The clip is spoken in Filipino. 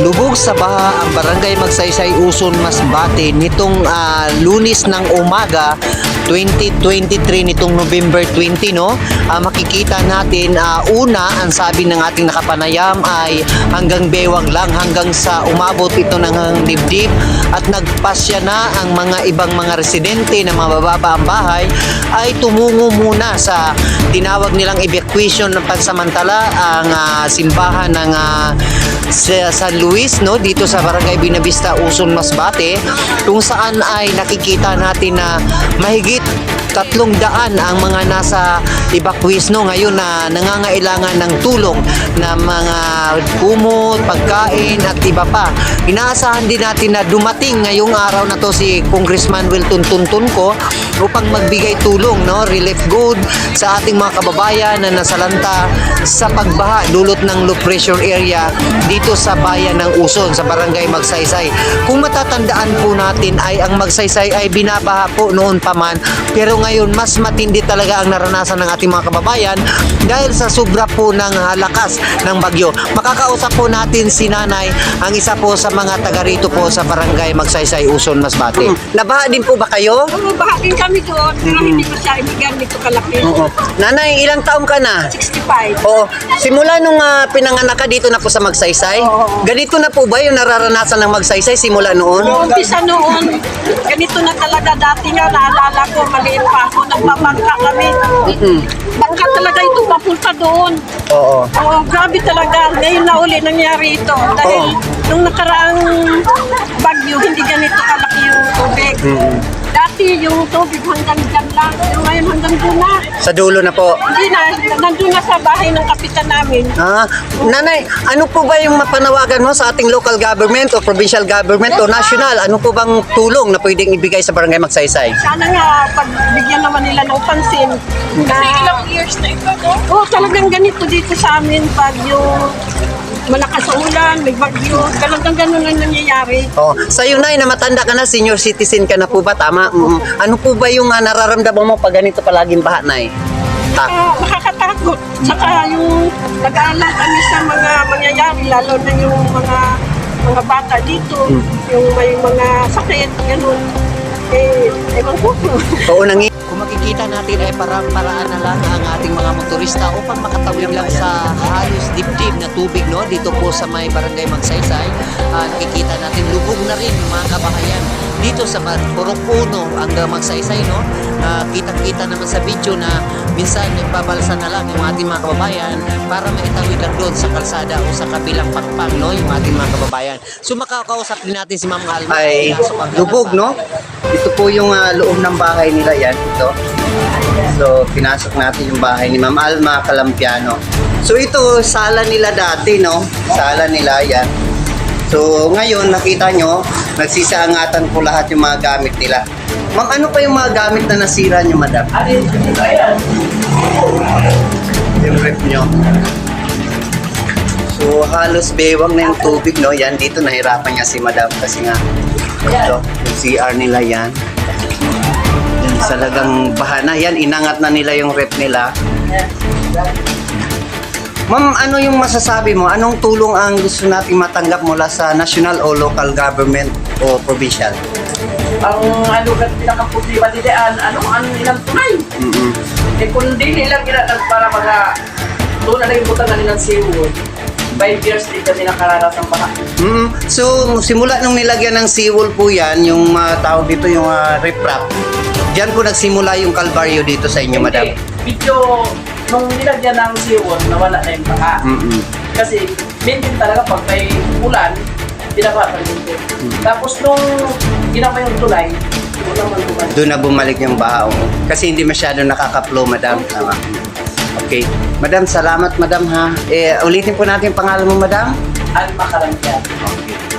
Lubog sa baha ang barangay Magsaysay Uson Masbate nitong ah, lunis ng umaga 2023 nitong November 20 no? Ah, makikita natin ah, una ang sabi ng ating nakapanayam ay hanggang bewang lang hanggang sa umabot ito ng dibdib at nagpasya na ang mga ibang mga residente na mabababa ang bahay ay tumungo muna sa tinawag nilang evacuation ng pansamantala ang ah, simbahan ng sa San Luis no dito sa Barangay Binavista Uson Masbate kung saan ay nakikita natin na mahigit tatlong daan ang mga nasa evacuees no ngayon na nangangailangan ng tulong na mga kumot, pagkain at iba pa. Inaasahan din natin na dumating ngayong araw na to si Congressman Wilton Tuntunco upang magbigay tulong no relief good sa ating mga kababayan na nasalanta sa pagbaha dulot ng low pressure area dito sa bayan ng Uson sa barangay Magsaysay. Kung matatandaan po natin ay ang Magsaysay ay binabaha po noon pa man pero ngayon mas matindi talaga ang naranasan ng ating mga kababayan dahil sa sobra po ng ah, lakas ng bagyo. Makakausap po natin si Nanay ang isa po sa mga taga rito po sa barangay Magsaysay Uson Masbate. Nabaha din po ba kayo? Oo, bahatin kami doon, pero hindi ko siya ibigyan nito kalaki. Oo. Nanay, ilang taong ka na? 65. Oo. Simula nung ah, pinanganak ka dito na po sa Magsaysay, Oo. ganito na po ba yung nararanasan ng Magsaysay simula noon? Noong umpisa noon, ganito na talaga dati nga, naalala ko, maliit pa ako, nagbabangka kami. Bangka talaga ito papunta doon. Oo. Oo, grabe talaga. Ngayon na uli nangyari ito. Dahil nung nakaraang bagyo, hindi ganito kalaki yung tubig. Dati yung tubig hanggang dyan lang. Pero ngayon hanggang doon na. Sa dulo na po. Hindi na, nandun na sa bahay ng kapitan namin. Ah, nanay, ano po ba yung mapanawagan mo sa ating local government o provincial government o national? Ano po bang tulong na pwedeng ibigay sa barangay Magsaysay? Sana nga, pagbigyan naman nila ng pansin. Kasi ilang years na ito, no? Oo, talagang ganito dito sa amin pag yung malakas ang ulan, may bagyo. Talagang ganun ang nangyayari. Oh, sa iyo nay na matanda ka na, senior citizen ka na po ba tama? Mm. Ano po ba yung ah, nararamdaman mo pag ganito palaging baha nay? Ah, Ah, nakakatakot. Saka yung nag-aalam kami sa mga mangyayari, lalo na yung mga mga bata dito, yung may mga sakit, ganun. Eh, ewan ko. oo nang kung makikita natin ay parang paraan na lang ang ating mga motorista upang makatawid lang sa halos dibdib na tubig no dito po sa may barangay Magsaysay. Ah, nakikita natin lubog na rin mga kabahayan dito sa Purok Uno hanggang Magsaysay no. Ah, kitang-kita naman sa video na minsan nagbabalsa na lang yung ating mga kababayan para maitawid lang doon sa kalsada o sa kabilang pangpang no yung ating mga kababayan. So makakausap din natin si Ma'am Alma. Ay, lubog no? Ito po yung ah, loob ng bahay nila yan ito. So, pinasok natin yung bahay ni Ma'am Alma Calampiano. So, ito, sala nila dati, no? Sala nila, yan. So, ngayon, nakita nyo, nagsisaangatan po lahat yung mga gamit nila. Ma'am, ano pa yung mga gamit na nasira nyo, madam? Yung rep nyo halos bewang na yung tubig, no? Yan, dito nahirapan niya si madam kasi nga, ito, yung CR nila yan. Yan, talagang bahana. Yan, inangat na nila yung rep nila. Ma'am, ano yung masasabi mo? Anong tulong ang gusto nating matanggap mula sa national o local government o provincial? Ang ano ka pinakaproblema dito, ano ang nilang tunay? Mm-hmm. Eh kundi nila ginatag para mga doon na nagbutan na nilang siwod. 5 years din kami nakaranas ng baha. Mm, so, simula nung nilagyan ng seawall po yan, yung uh, tawag dito yung uh, riprap, diyan po nagsimula yung kalbaryo dito sa inyo, madam? Medyo, nung nilagyan ng seawall, nawala na yung baha. Mm-hmm. Kasi, maintain talaga pag may ulan, binaba pa. Mm-hmm. Tapos nung ginawa yung tulay, doon na bumalik yung baha. Oh. Kasi hindi masyado nakaka-flow, madam. Tama. Okay. Madam, salamat, madam, ha. Eh, ulitin po natin yung pangalan mo, madam. Alma Karampian. Okay.